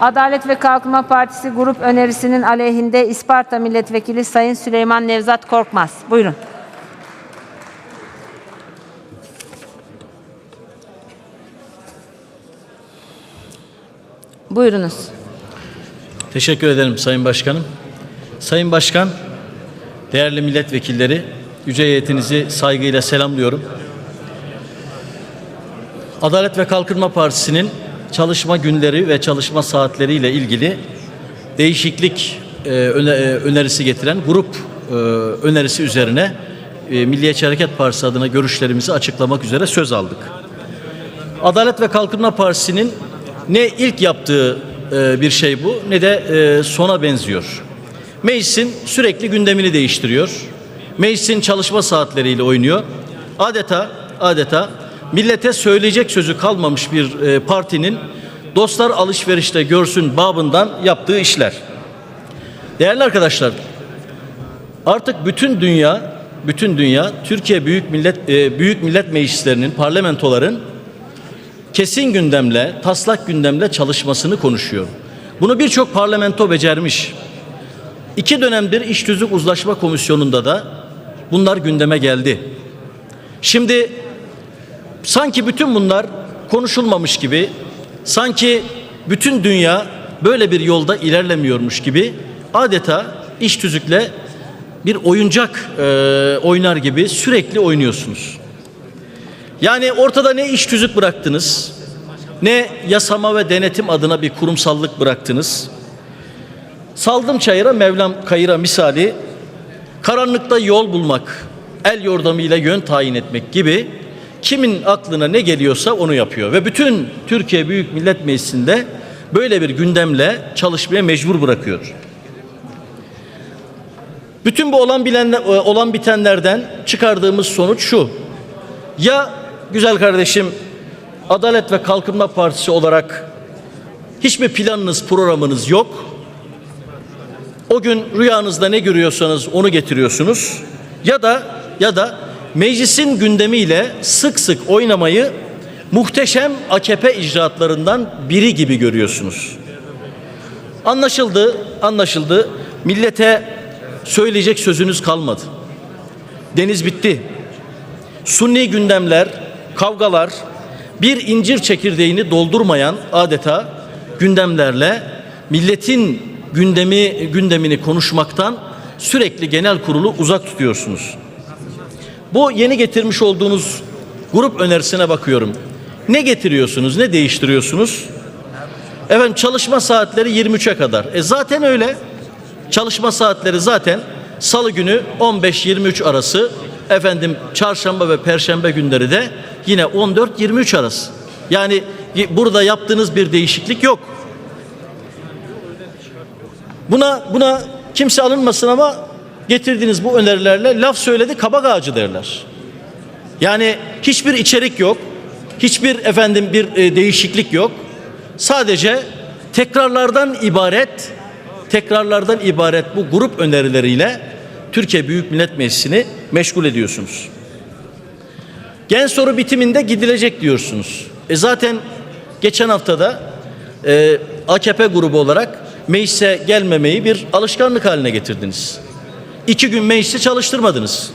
Adalet ve Kalkınma Partisi grup önerisinin aleyhinde İsparta Milletvekili Sayın Süleyman Nevzat Korkmaz. Buyurun. Buyurunuz. Teşekkür ederim Sayın Başkanım. Sayın Başkan, değerli milletvekilleri, yüce heyetinizi saygıyla selamlıyorum. Adalet ve Kalkınma Partisi'nin çalışma günleri ve çalışma saatleri ile ilgili değişiklik e, e, önerisi getiren grup e, önerisi üzerine e, Milliyetçi Hareket Partisi adına görüşlerimizi açıklamak üzere söz aldık. Adalet ve Kalkınma Partisi'nin ne ilk yaptığı bir şey bu ne de sona benziyor. Meclisin sürekli gündemini değiştiriyor. Meclisin çalışma saatleriyle oynuyor. Adeta adeta millete söyleyecek sözü kalmamış bir e, partinin dostlar alışverişte görsün babından yaptığı işler. Değerli arkadaşlar, Artık bütün dünya, bütün dünya Türkiye Büyük Millet e, Büyük Millet Meclislerinin, parlamentoların kesin gündemle, taslak gündemle çalışmasını konuşuyor. Bunu birçok parlamento becermiş. İki dönemdir İş Tüzük Uzlaşma Komisyonu'nda da bunlar gündeme geldi. Şimdi sanki bütün bunlar konuşulmamış gibi, sanki bütün dünya böyle bir yolda ilerlemiyormuş gibi adeta iş tüzükle bir oyuncak e, oynar gibi sürekli oynuyorsunuz. Yani ortada ne iş tüzük bıraktınız, ne yasama ve denetim adına bir kurumsallık bıraktınız. Saldım çayıra Mevlam kayıra misali karanlıkta yol bulmak, el yordamıyla yön tayin etmek gibi kimin aklına ne geliyorsa onu yapıyor. Ve bütün Türkiye Büyük Millet Meclisi'nde böyle bir gündemle çalışmaya mecbur bırakıyor. Bütün bu olan bilen olan bitenlerden çıkardığımız sonuç şu. Ya güzel kardeşim Adalet ve Kalkınma Partisi olarak hiçbir planınız, programınız yok. O gün rüyanızda ne görüyorsanız onu getiriyorsunuz. Ya da ya da meclisin gündemiyle sık sık oynamayı muhteşem AKP icraatlarından biri gibi görüyorsunuz. Anlaşıldı, anlaşıldı. Millete söyleyecek sözünüz kalmadı. Deniz bitti. Sunni gündemler, kavgalar, bir incir çekirdeğini doldurmayan adeta gündemlerle milletin gündemi gündemini konuşmaktan sürekli genel kurulu uzak tutuyorsunuz. Bu yeni getirmiş olduğunuz grup önerisine bakıyorum. Ne getiriyorsunuz, ne değiştiriyorsunuz? Efendim çalışma saatleri 23'e kadar. E zaten öyle. Çalışma saatleri zaten salı günü 15-23 arası efendim çarşamba ve perşembe günleri de yine 14-23 arası. Yani burada yaptığınız bir değişiklik yok. Buna buna kimse alınmasın ama getirdiğiniz bu önerilerle laf söyledi kabak ağacı derler. Yani hiçbir içerik yok. Hiçbir efendim bir e, değişiklik yok. Sadece tekrarlardan ibaret tekrarlardan ibaret bu grup önerileriyle Türkiye Büyük Millet Meclisi'ni meşgul ediyorsunuz. Gen soru bitiminde gidilecek diyorsunuz. E zaten geçen haftada e, AKP grubu olarak meclise gelmemeyi bir alışkanlık haline getirdiniz. İki gün meclisi çalıştırmadınız.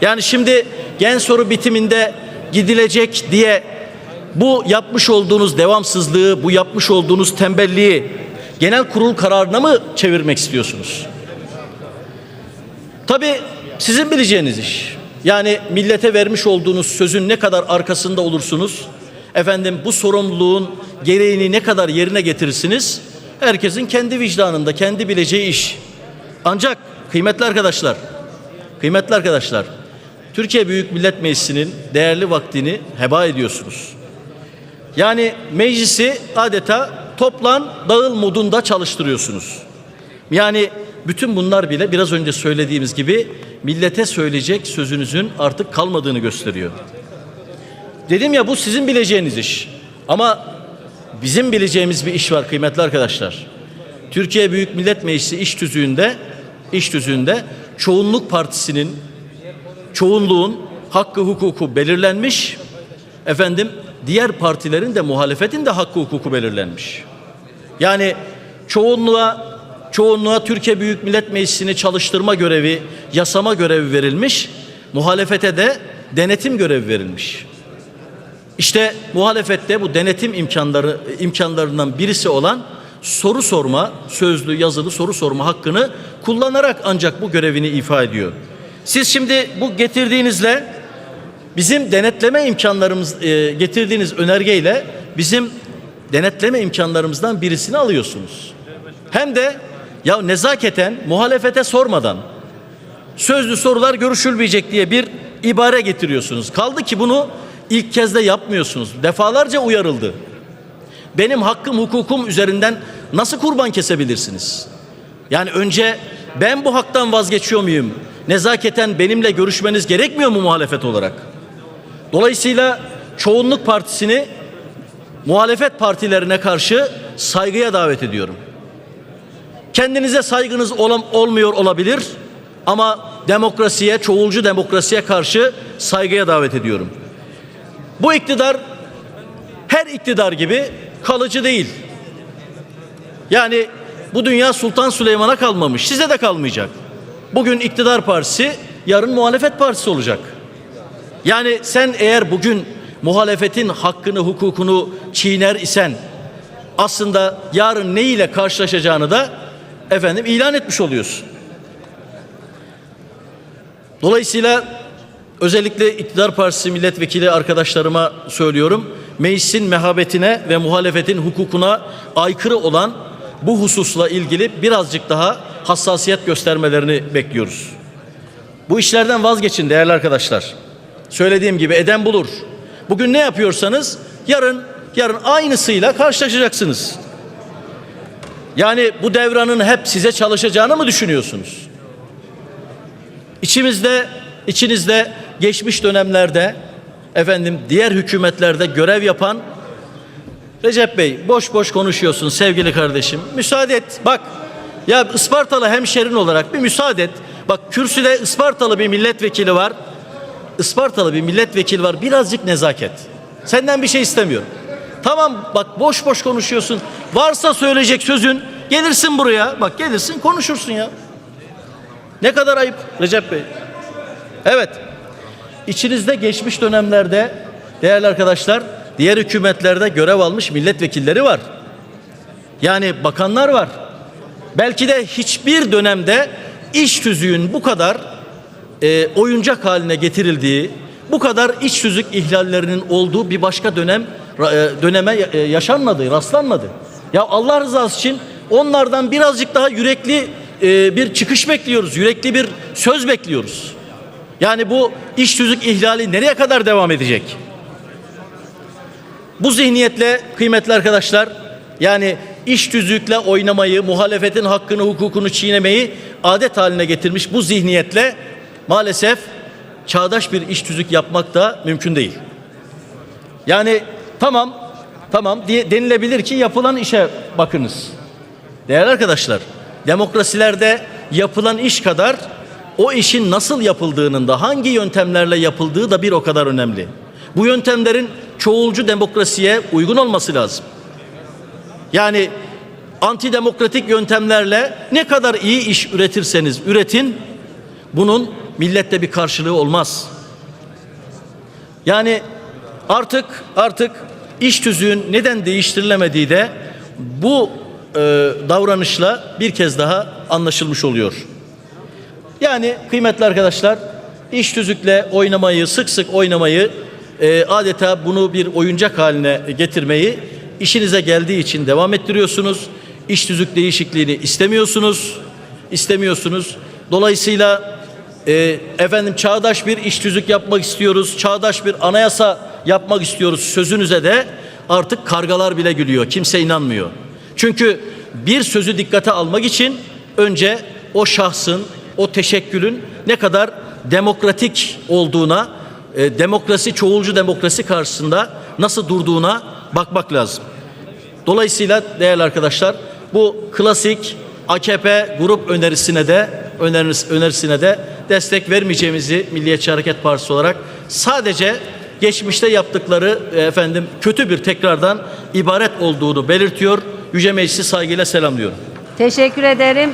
Yani şimdi gen soru bitiminde gidilecek diye bu yapmış olduğunuz devamsızlığı, bu yapmış olduğunuz tembelliği genel kurul kararına mı çevirmek istiyorsunuz? Tabii sizin bileceğiniz iş. Yani millete vermiş olduğunuz sözün ne kadar arkasında olursunuz? Efendim bu sorumluluğun gereğini ne kadar yerine getirirsiniz? Herkesin kendi vicdanında, kendi bileceği iş. Ancak kıymetli arkadaşlar, kıymetli arkadaşlar, Türkiye Büyük Millet Meclisi'nin değerli vaktini heba ediyorsunuz. Yani meclisi adeta toplan dağıl modunda çalıştırıyorsunuz. Yani bütün bunlar bile biraz önce söylediğimiz gibi millete söyleyecek sözünüzün artık kalmadığını gösteriyor. Dedim ya bu sizin bileceğiniz iş. Ama bizim bileceğimiz bir iş var kıymetli arkadaşlar. Türkiye Büyük Millet Meclisi iş tüzüğünde iş tüzüğünde çoğunluk partisinin çoğunluğun hakkı hukuku belirlenmiş. Efendim diğer partilerin de muhalefetin de hakkı hukuku belirlenmiş. Yani çoğunluğa çoğunluğa Türkiye Büyük Millet Meclisi'ni çalıştırma görevi, yasama görevi verilmiş. Muhalefete de denetim görevi verilmiş. İşte muhalefette bu denetim imkanları imkanlarından birisi olan soru sorma, sözlü, yazılı soru sorma hakkını kullanarak ancak bu görevini ifa ediyor. Siz şimdi bu getirdiğinizle bizim denetleme imkanlarımız e, getirdiğiniz önergeyle bizim denetleme imkanlarımızdan birisini alıyorsunuz. Hem de ya nezaketen muhalefete sormadan sözlü sorular görüşülmeyecek diye bir ibare getiriyorsunuz. Kaldı ki bunu ilk kez de yapmıyorsunuz. Defalarca uyarıldı. Benim hakkım hukukum üzerinden nasıl kurban kesebilirsiniz? Yani önce ben bu haktan vazgeçiyor muyum? Nezaketen benimle görüşmeniz gerekmiyor mu muhalefet olarak? Dolayısıyla çoğunluk partisini muhalefet partilerine karşı saygıya davet ediyorum. Kendinize saygınız olam, olmuyor olabilir ama demokrasiye, çoğulcu demokrasiye karşı saygıya davet ediyorum. Bu iktidar her iktidar gibi kalıcı değil. Yani bu dünya Sultan Süleyman'a kalmamış, size de kalmayacak. Bugün iktidar partisi, yarın muhalefet partisi olacak. Yani sen eğer bugün muhalefetin hakkını, hukukunu çiğner isen aslında yarın ne ile karşılaşacağını da efendim ilan etmiş oluyorsun. Dolayısıyla özellikle iktidar partisi milletvekili arkadaşlarıma söylüyorum. Meclisin mehabetine ve muhalefetin hukukuna aykırı olan bu hususla ilgili birazcık daha hassasiyet göstermelerini bekliyoruz. Bu işlerden vazgeçin değerli arkadaşlar. Söylediğim gibi eden bulur. Bugün ne yapıyorsanız yarın yarın aynısıyla karşılaşacaksınız. Yani bu devranın hep size çalışacağını mı düşünüyorsunuz? İçimizde, içinizde geçmiş dönemlerde efendim diğer hükümetlerde görev yapan Recep Bey boş boş konuşuyorsun sevgili kardeşim. Müsaade et. Bak ya Ispartalı hemşerin olarak bir müsaade et. Bak kürsüde Ispartalı bir milletvekili var. Ispartalı bir milletvekili var. Birazcık nezaket. Senden bir şey istemiyorum. Tamam bak boş boş konuşuyorsun. Varsa söyleyecek sözün gelirsin buraya. Bak gelirsin konuşursun ya. Ne kadar ayıp Recep Bey. Evet. İçinizde geçmiş dönemlerde değerli arkadaşlar diğer hükümetlerde görev almış milletvekilleri var. Yani bakanlar var. Belki de hiçbir dönemde iş tüzüğün bu kadar e, oyuncak haline getirildiği, bu kadar iç tüzük ihlallerinin olduğu bir başka dönem e, döneme e, yaşanmadı, rastlanmadı. Ya Allah rızası için onlardan birazcık daha yürekli e, bir çıkış bekliyoruz, yürekli bir söz bekliyoruz. Yani bu iş tüzük ihlali nereye kadar devam edecek? Bu zihniyetle kıymetli arkadaşlar yani iş tüzükle oynamayı, muhalefetin hakkını, hukukunu çiğnemeyi adet haline getirmiş bu zihniyetle maalesef çağdaş bir iş tüzük yapmak da mümkün değil. Yani tamam, tamam diye denilebilir ki yapılan işe bakınız. Değerli arkadaşlar, demokrasilerde yapılan iş kadar o işin nasıl yapıldığının da hangi yöntemlerle yapıldığı da bir o kadar önemli. Bu yöntemlerin çoğulcu demokrasiye uygun olması lazım. Yani antidemokratik yöntemlerle ne kadar iyi iş üretirseniz üretin bunun millette bir karşılığı olmaz. Yani artık artık iş tüzüğün neden değiştirilemediği de bu e, davranışla bir kez daha anlaşılmış oluyor. Yani kıymetli arkadaşlar iş tüzükle oynamayı sık sık oynamayı e, adeta bunu bir oyuncak haline getirmeyi işinize geldiği için devam ettiriyorsunuz. İş tüzük değişikliğini istemiyorsunuz. istemiyorsunuz. Dolayısıyla e, efendim çağdaş bir iş tüzük yapmak istiyoruz. Çağdaş bir anayasa yapmak istiyoruz. Sözünüze de artık kargalar bile gülüyor. Kimse inanmıyor. Çünkü bir sözü dikkate almak için önce o şahsın, o teşekkülün ne kadar demokratik olduğuna, e, demokrasi, çoğulcu demokrasi karşısında nasıl durduğuna bakmak lazım. Dolayısıyla değerli arkadaşlar bu klasik AKP grup önerisine de öneris, önerisine de destek vermeyeceğimizi Milliyetçi Hareket Partisi olarak sadece geçmişte yaptıkları e, efendim kötü bir tekrardan ibaret olduğunu belirtiyor Yüce Meclisi saygıyla selamlıyorum. Teşekkür ederim.